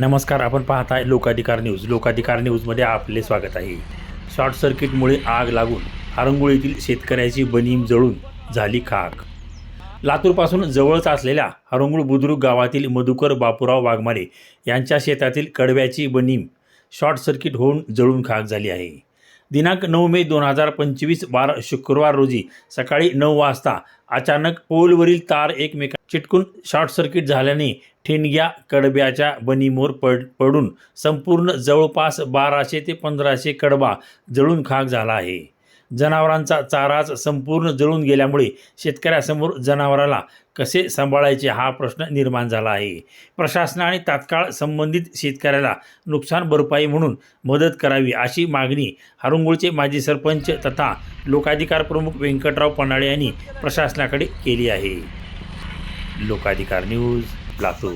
नमस्कार आपण पाहताय लोकाधिकार न्यूज. लोकाधिकार न्यूजमध्ये आपले स्वागत आहे. शॉर्ट सर्किटमुळे आग लागून हरंगुळीतील शेतकऱ्याची बनीम जळून झाली खाक. लातूरपासून जवळच असलेल्या हरंगुळ बुद्रुक गावातील मधुकर बापूराव वाघमारे यांच्या शेतातील कडव्याची बनीम शॉर्ट सर्किट होऊन जळून खाक झाली आहे. दिनांक नऊ मे दोन हजार पंचवीस बार शुक्रवार रोजी सकाळी नऊ वाजता अचानक पोलवरील तार एकमेका चिटकून शॉर्ट सर्किट झाल्याने ठिणग्या कडब्याच्या बनीमोर पड पडून संपूर्ण जवळपास बाराशे ते पंधराशे कडबा जळून खाक झाला आहे. जनावरांचा चाराच संपूर्ण जळून गेल्यामुळे शेतकऱ्यासमोर जनावराला कसे सांभाळायचे हा प्रश्न निर्माण झाला आहे. प्रशासनाने तात्काळ संबंधित शेतकऱ्याला नुकसान भरपाई म्हणून मदत करावी अशी मागणी हरुंगुळचे माजी सरपंच तथा लोकाधिकार प्रमुख व्यंकटराव पन्हाळे यांनी प्रशासनाकडे केली आहे. लोकाधिकार न्यूज लातूर.